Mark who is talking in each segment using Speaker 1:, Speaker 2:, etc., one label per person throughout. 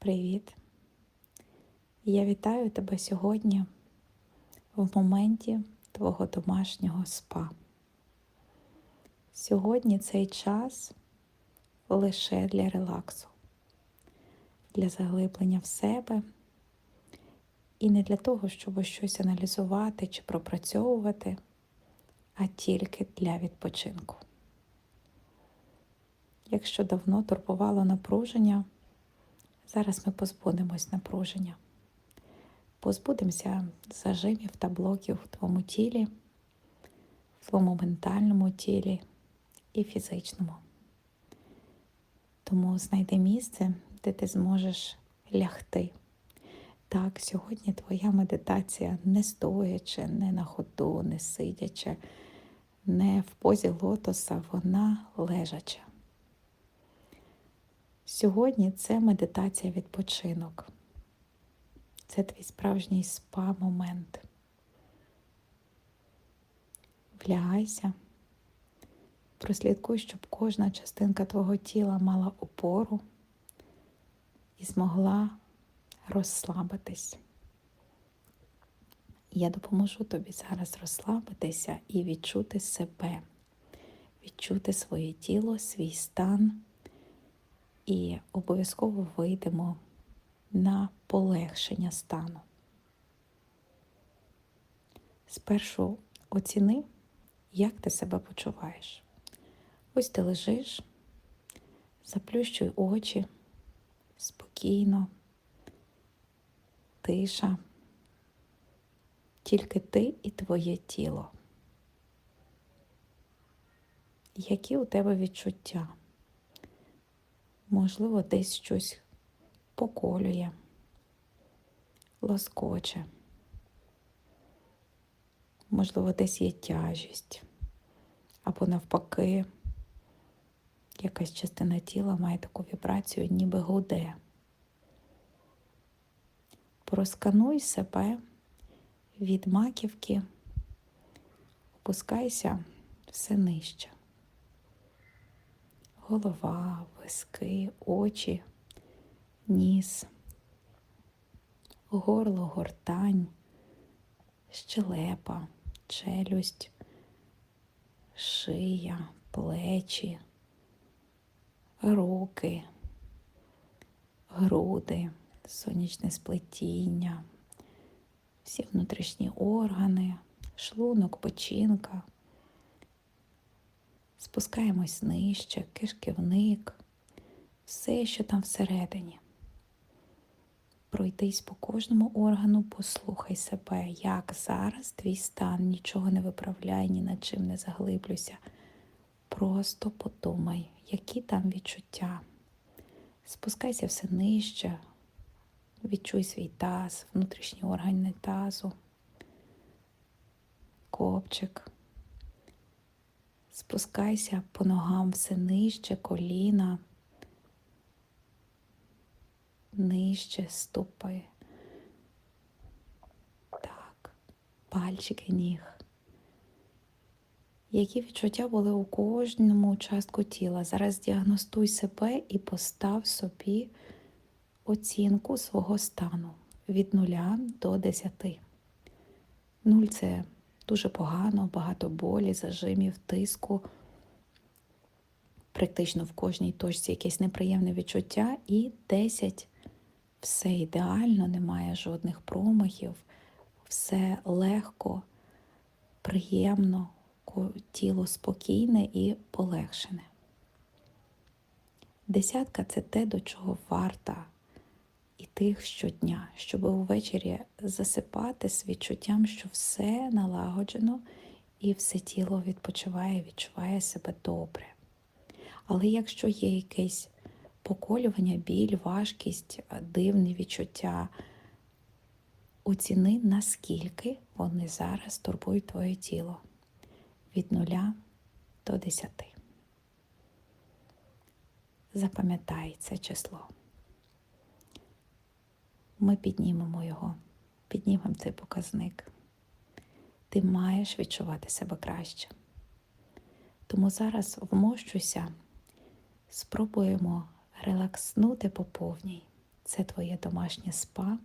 Speaker 1: Привіт! Я вітаю тебе сьогодні в моменті твого домашнього спа. Сьогодні цей час лише для релаксу, для заглиблення в себе і не для того, щоб щось аналізувати чи пропрацьовувати, а тільки для відпочинку. Якщо давно турбувало напруження, зараз ми позбудемось напруження. Позбудемося зажимів та блоків в твоєму тілі, в твоєму ментальному тілі і фізичному. Тому знайди місце, де ти зможеш лягти. Так, сьогодні твоя медитація не стоячи, не на ходу, не сидячи, не в позі лотоса, вона лежача. Сьогодні це медитація відпочинок. Це твій справжній спа-момент. Влягайся, прослідкуй, щоб кожна частинка твого тіла мала опору і змогла розслабитись. Я допоможу тобі зараз розслабитися і відчути себе, відчути своє тіло, свій стан. І обов'язково вийдемо на полегшення стану. Спершу оціни, як ти себе почуваєш. Ось ти лежиш, заплющуй очі, спокійно, тиша, тільки ти і твоє тіло. Які у тебе відчуття? Можливо, десь щось поколює, лоскоче. Можливо, десь є тяжість, або навпаки, якась частина тіла має таку вібрацію, ніби гуде. Проскануй себе від маківки, опускайся все нижче голова, виски, очі, ніс, горло, гортань, щелепа, челюсть, шия, плечі, руки, груди, сонячне сплетіння, всі внутрішні органи, шлунок, печінка. Спускаємось нижче, кишківник, все, що там всередині. Пройдись по кожному органу, послухай себе, як зараз твій стан, нічого не виправляй, ні над чим не заглиблюйся. Просто подумай, які там відчуття. Спускайся все нижче, відчуй свій таз, внутрішні органи тазу, копчик. Спускайся по ногам все нижче коліна, нижче ступи. Так, пальчики ніг. Які відчуття були у кожному участку тіла? Зараз діагностуй себе і постав собі оцінку свого стану від 0 до 10. 0 – це дуже погано, багато болі, зажимів, тиску. Практично в кожній точці якесь неприємне відчуття, і 10 все ідеально, немає жодних промахів, все легко, приємно, тіло спокійне і полегшене. Десятка це те, до чого варта і тих щодня, щоб увечері засипати з відчуттям, що все налагоджено і все тіло відпочиває, відчуває себе добре. Але якщо є якесь поколювання, біль, важкість, дивні відчуття, оціни, наскільки вони зараз турбують твоє тіло від нуля до десяти. Запам'ятай це число ми піднімемо його, піднімемо цей показник. Ти маєш відчувати себе краще. Тому зараз вмощуйся, спробуємо релакснути по повній. Це твоє домашнє спа,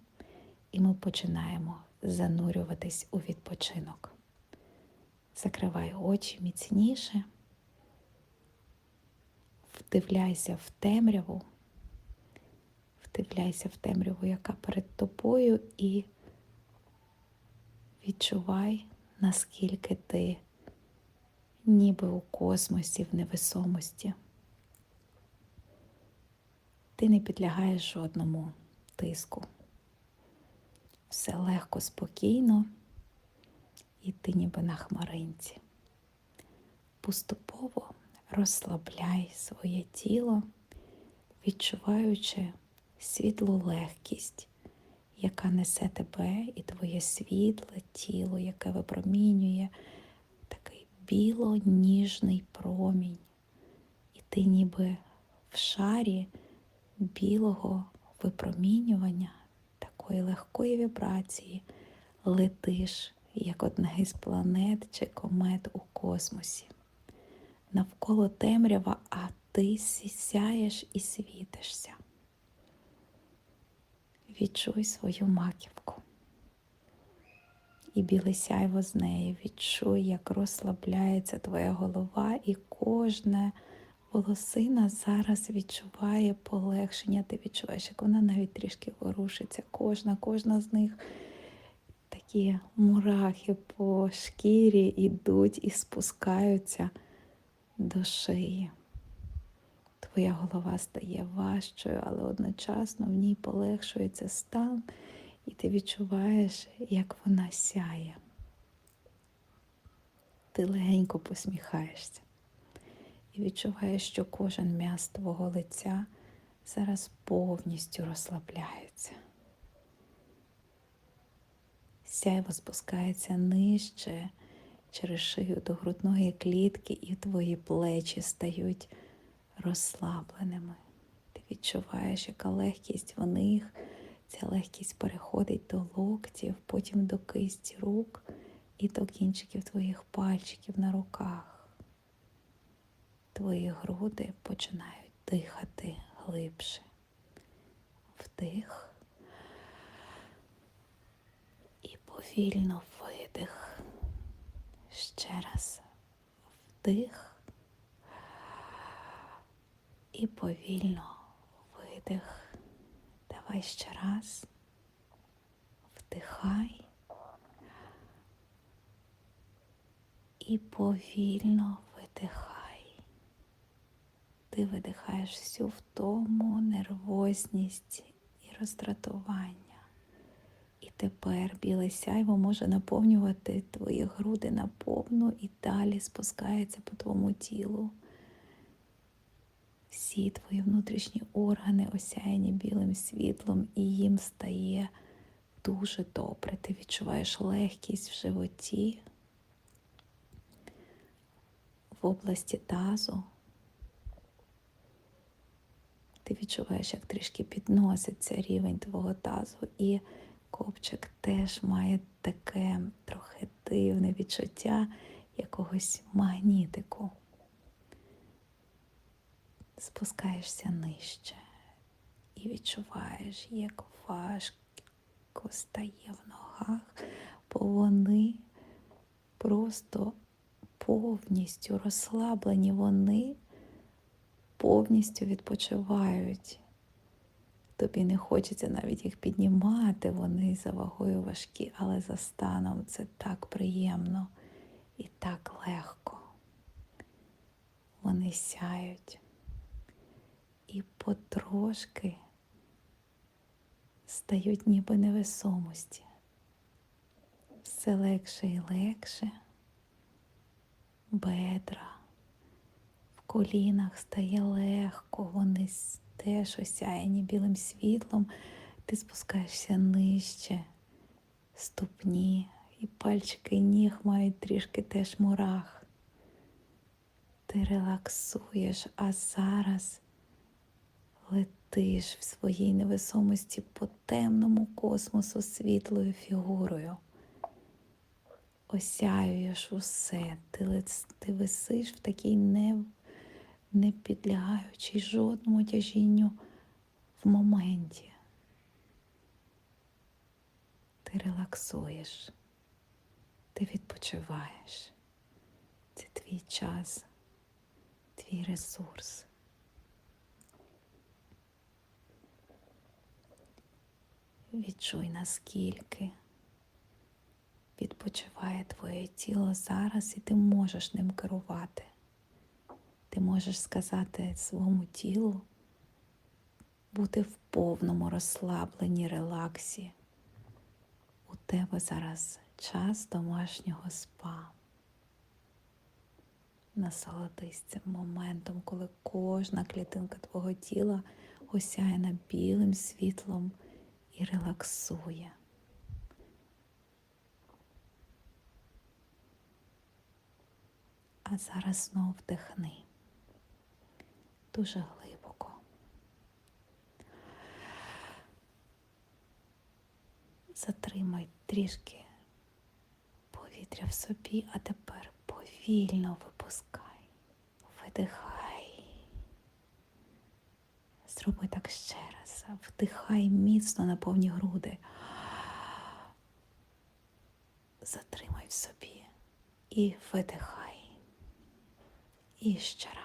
Speaker 1: і ми починаємо занурюватись у відпочинок. Закривай очі міцніше, вдивляйся в темряву, вдивляйся в темряву, яка перед тобою, і відчувай, наскільки ти ніби у космосі, в невесомості. Ти не підлягаєш жодному тиску. Все легко, спокійно, і ти ніби на хмаринці. Поступово розслабляй своє тіло, відчуваючи світлу легкість, яка несе тебе і твоє світле тіло, яке випромінює такий біло-ніжний промінь. І ти ніби в шарі білого випромінювання, такої легкої вібрації, летиш, як одна із планет чи комет у космосі. Навколо темрява, а ти сяєш і світишся. Відчуй свою маківку. І біле сяйво з неї. Відчуй, як розслабляється твоя голова, і кожне волосина зараз відчуває полегшення. Ти відчуваєш, як вона навіть трішки ворушиться. Кожна, кожна з них такі мурахи по шкірі йдуть і спускаються до шиї. Твоя голова стає важчою, але одночасно в ній полегшується стан, і ти відчуваєш, як вона сяє. Ти легенько посміхаєшся і відчуваєш, що кожен м'яз твого лиця зараз повністю розслабляється. Сяйво спускається нижче через шию до грудної клітки, і твої плечі стають розслабленими. Ти відчуваєш, яка легкість в них, ця легкість переходить до локтів, потім до кисті рук і до кінчиків твоїх пальчиків на руках. Твої груди починають дихати глибше. Вдих і повільно видих. Ще раз вдих і повільно видих. Давай ще раз. Вдихай і повільно видихай. Ти видихаєш всю втому, нервозність і роздратування. І тепер біле сяйво може наповнювати твої груди наповну і далі спускається по твоєму тілу. Всі твої внутрішні органи осяяні білим світлом, і їм стає дуже добре. Ти відчуваєш легкість в животі, в області тазу. Ти відчуваєш, як трішки підноситься рівень твого тазу, і копчик теж має таке трохи дивне відчуття якогось магнітику. Спускаєшся нижче і відчуваєш, як важко стає в ногах, бо вони просто повністю розслаблені, вони повністю відпочивають. Тобі не хочеться навіть їх піднімати, вони за вагою важкі, але за станом це так приємно і так легко. Вони сяють і потрошки стають ніби невесомості. Все легше і легше, бедра, колінах стає легко, вони теж осяяні білим світлом, ти спускаєшся нижче, ступні і пальчики ніг мають трішки теж мурах. Ти релаксуєш, а зараз летиш в своїй невесомості по темному космосу світлою фігурою. Осяюєш усе, ти, ти висиш в такій не, не підлягаючій жодному тяжінню в моменті. Ти релаксуєш, ти відпочиваєш. Це твій час, твій ресурс. Відчуй, наскільки відпочиває твоє тіло зараз, і ти можеш ним керувати. Ти можеш сказати своєму тілу бути в повному розслабленні, релаксі. У тебе зараз час домашнього спа. Насолодись цим моментом, коли кожна клітинка твого тіла осяяна білим світлом і релаксує. А зараз знов вдихни дуже глибоко. Затримай трішки повітря в собі, а тепер повільно випускай, видихай. Зроби так ще раз. Вдихай міцно на повні груди. Затримай в собі і видихай. І ще раз.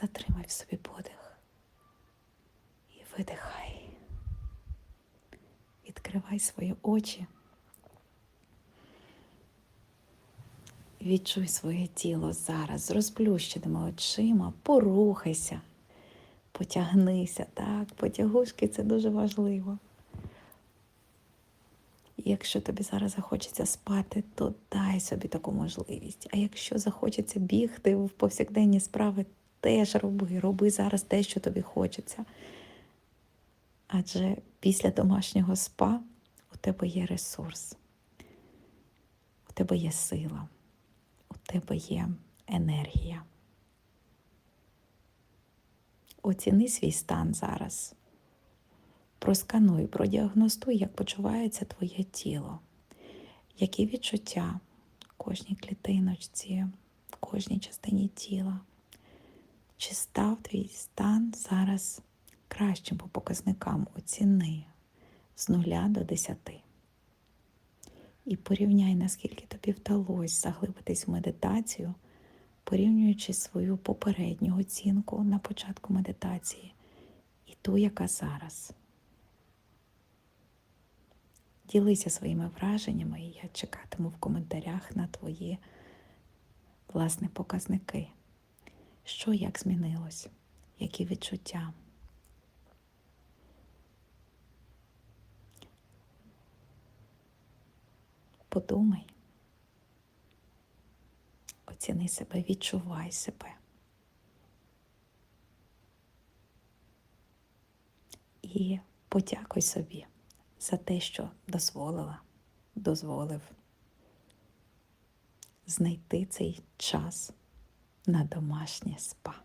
Speaker 1: Затримай в собі подих і видихай. Відкривай свої очі. Відчуй своє тіло зараз з розплющеними очима, порухайся, потягнися, так, потягушки це дуже важливо. Якщо тобі зараз захочеться спати, то дай собі таку можливість. А якщо захочеться бігти в повсякденні справи, теж роби, роби зараз те, що тобі хочеться. Адже після домашнього спа у тебе є ресурс, у тебе є сила, у тебе є енергія. Оціни свій стан зараз. Проскануй, продіагностуй, як почувається твоє тіло, які відчуття кожній клітиночці, кожній частині тіла. Чи став твій стан зараз кращим по показникам оціни з нуля до десяти? І порівняй, наскільки тобі вдалося заглибитись в медитацію, порівнюючи свою попередню оцінку на початку медитації і ту, яка зараз. Ділися своїми враженнями, і я чекатиму в коментарях на твої власне показники. Що як змінилось? Які відчуття? Подумай, оціни себе, відчувай себе. І подякуй собі за те, що дозволила, дозволив знайти цей час на домашнє спа.